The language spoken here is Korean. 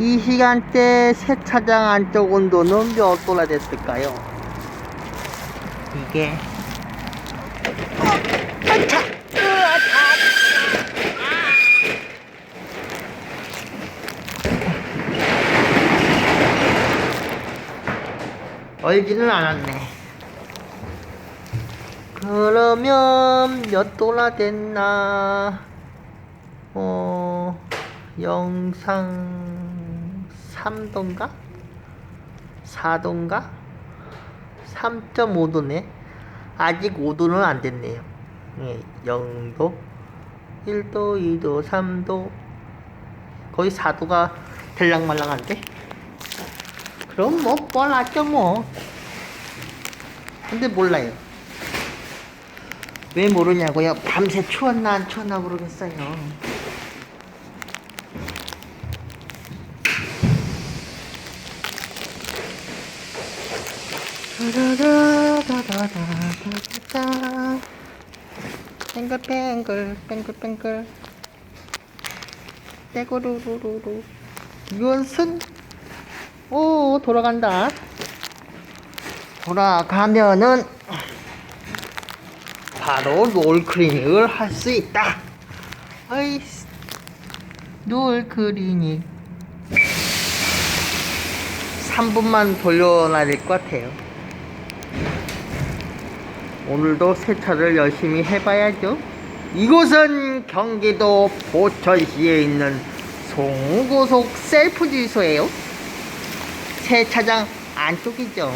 이 시간대 세차장 안쪽 온도는 몇 도나 됐을까요? 이게 어, 세차! 얼지는 않았네. 그러면 몇 도나 됐나? 어, 영상 3도인가? 4도인가? 3.5도네. 아직 5도는 안 됐네요. 예, 0도, 1도, 2도, 3도. 거의 4도가 들랑말랑한데? 그럼 뭐, 뻔하죠, 뭐. 근데 몰라요. 왜 모르냐고요? 밤새 추웠나 안 추웠나 모르겠어요. 따라라라라라라라 뱅글뱅글 뱅글뱅글 떼고루루루루 유원순 오 돌아간다 돌아가면은 바로 롤클리닉을 할 수 있다 어이씨 롤클리닉 3분만 돌려놔야 될 것 같아요 오늘도 세차를 열심히 해봐야죠. 이곳은 경기도 보천시에 있는 송고속 셀프 주유소예요. 세차장 안쪽이죠.